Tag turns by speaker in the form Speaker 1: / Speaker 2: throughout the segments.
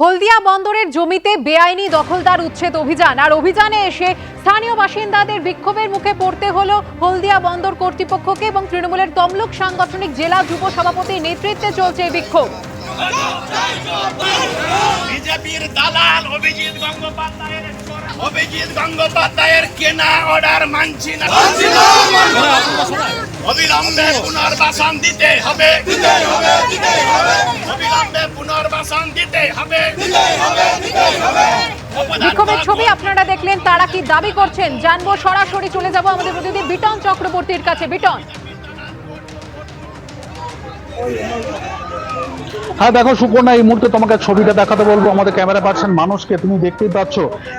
Speaker 1: হলদিয়া বন্দরের জমিতে বেআইনি দখলদার উচ্ছেদ অভিযান। আর অভিযানে এসে স্থানীয় বাসিন্দাদের বিক্ষোভের মুখে পড়তে হলো হলদিয়া বন্দর কর্তৃপক্ষকে এবং তৃণমূলের তমলুক সাংগঠনিক জেলা যুব সভাপতির নেতৃত্বে চলছে এই বিক্ষোভ।
Speaker 2: বিজেপির দালাল অভিজিৎ গঙ্গোপাধ্যায়ের অভিজিৎ গঙ্গোপাধ্যায়ের কেনা অর্ডার মানছি না। অবিলম্বে পুনর্বাসন দিতে হবে। অবিলম্বে পুনর্বাসন দিতে হবে।
Speaker 1: বিক্ষোভের ছবি আপনারা দেখলেন তারা কি দাবি করছেন? জানব সরাসরি চলে যাব আমাদের প্রতিনিধি বিটন চক্রবর্তীর কাছে। বিটন।
Speaker 3: হ্যাঁ দেখো সুকন্যা এই মুহূর্তে তোমাকে ছবিটা দেখাতে বলব। আমাদের ক্যামেরা পার্সন মানুষকে তুমি দেখতেই পাচ্ছ।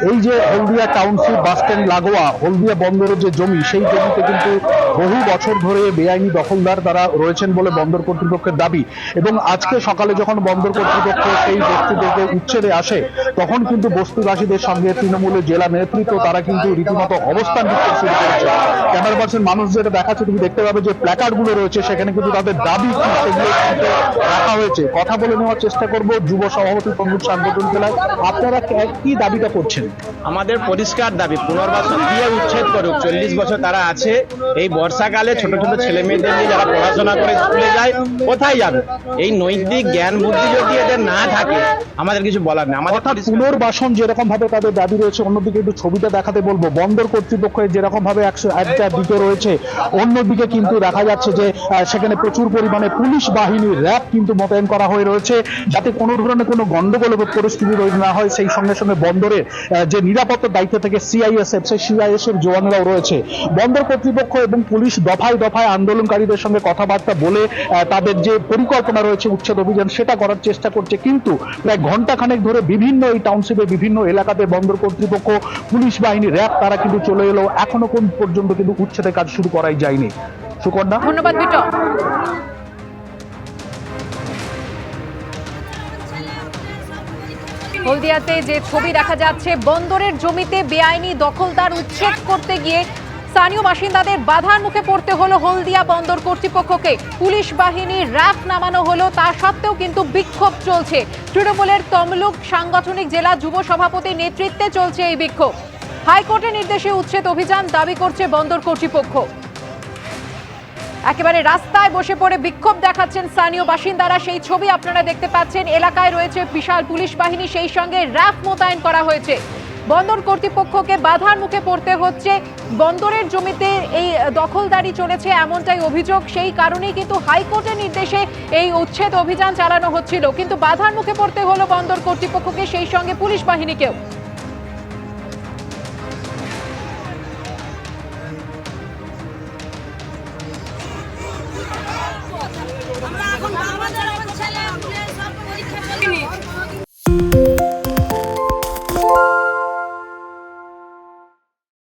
Speaker 3: এই যে হলদিয়া টাউনশিপ বাস স্ট্যান্ড লাগোয়া, হলদিয়া বন্দরের যে জমি, সেই জমিতে কিন্তু বহু বছর ধরে বেআইনি দখলদার তারা রয়েছেন বলে বন্দর কর্তৃপক্ষের দাবি। এবং আজকে সকালে যখন বন্দর কর্তৃপক্ষ সেই বস্তিদেরকে উচ্ছেদে আসে, তখন কিন্তু বস্তিবাসীদের সঙ্গে তৃণমূলের জেলা নেতৃত্ব, তারা কিন্তু রীতিমতো অবস্থান বিক্ষোভ শুরু করেছে। ক্যামেরা পার্সন মানুষ যেটা দেখাচ্ছে, তুমি দেখতে পাবে যে প্ল্যাকার্ডগুলো রয়েছে, সেখানে কিন্তু তাদের দাবি সেগুলো রাখা হয়েছে কথা বলে নেওয়ার চেষ্টা করব যুব সভাপতি তমলুক সাংগঠনিক জেলায়। আপনারা কি দাবিটা করছেন?
Speaker 4: আমাদের পরিষ্কার দাবি পুনর্বাসন দিয়ে উচ্ছেদ করুক। চল্লিশ বছর তারা আছে এই বর্ষাকালে ছোট ছোট ছেলে মেয়েদের নিয়ে যারা পড়াশোনা করে স্কুলে যায় কোথায় যাবে? এই নৈতিক জ্ঞান বুদ্ধি যদি এদের না থাকে আমাদের কিছু বলার নেই। আমাদের
Speaker 3: পুনর্বাসন যেরকম ভাবে তাদের দাবি রয়েছে অন্যদিকে একটু ছবিটা দেখাতে বলব। বন্দর কর্তৃপক্ষের যেরকম ভাবে একশো একটা দিকে রয়েছে অন্যদিকে কিন্তু দেখা যাচ্ছে যে সেখানে প্রচুর পরিমাণে পুলিশ বাহিনী র্যাব কিন্তু মোতায়েন করা হয়ে রয়েছে যাতে কোনো ধরনের কোনো গন্ডগোল পরিস্থিতি তৈরি না হয়। সেই সঙ্গে সঙ্গে বন্দরের যে নিরাপত্তার দায়িত্ব থেকে সিআইএসএফ সেই সিআইএসএফ জওয়ানেরাও রয়েছে। বন্দর কর্তৃপক্ষ এবং পুলিশ দফায় দফায় আন্দোলনকারীদের সঙ্গে কথাবার্তা বলে তাদের যে পরিকল্পনা রয়েছে, উচ্ছেদ অভিযান, সেটা করার চেষ্টা করছে। কিন্তু প্রায় ঘণ্টা খানেক ধরে বিভিন্ন এই টাউনশিপের বিভিন্ন এলাকাতে বন্দর কর্তৃপক্ষ, পুলিশ বাহিনী, র্যাব, তারা কিন্তু চলে এলো। এখনও কোন পর্যন্ত কিন্তু উচ্ছেদের কাজ শুরু করাই যায়নি। সুকন্যা?
Speaker 1: ধন্যবাদ বিটন হলদিয়াতে যে ছবি দেখা যাচ্ছে, বন্দরের জমিতে বেআইনি দখলদার উচ্ছেদ করতে গিয়ে স্থানীয় বাসিন্দাদের বাধার মুখে পড়তে হলো হলদিয়া বন্দর কর্তৃপক্ষকে। পুলিশ বাহিনী র্যাফ নামানো হলো, তা সত্ত্বেও কিন্তু বিক্ষোভ চলছে। তৃণমূলের তমলুক সাংগঠনিক জেলা যুব সভাপতির নেতৃত্বে চলছে এই বিক্ষোভ। হাইকোর্টের নির্দেশে উচ্ছেদ অভিযান দাবি করছে বন্দর কর্তৃপক্ষ। একেবারে রাস্তায় বসে পড়ে বিক্ষোভ দেখাচ্ছেন স্থানীয় বাসিন্দারা। সেই ছবি আপনারা দেখতে পাচ্ছেন। এলাকায় রয়েছে বিশাল পুলিশ বাহিনী, সেই সঙ্গে র্যাফ মোতায়েন করা হয়েছে। বন্দর কর্তৃপক্ষকে বাধার মুখে পড়তে হচ্ছে। বন্দরের জমিতে এই দখলদারি চলেছে এমনটাই অভিযোগ। সেই কারণেই কিন্তু হাইকোর্টের নির্দেশে এই উচ্ছেদ অভিযান চালানো হচ্ছিল। কিন্তু বাধার মুখে পড়তে হলো বন্দর কর্তৃপক্ষকে, সেই সঙ্গে পুলিশ বাহিনীকেও।
Speaker 5: আমাদের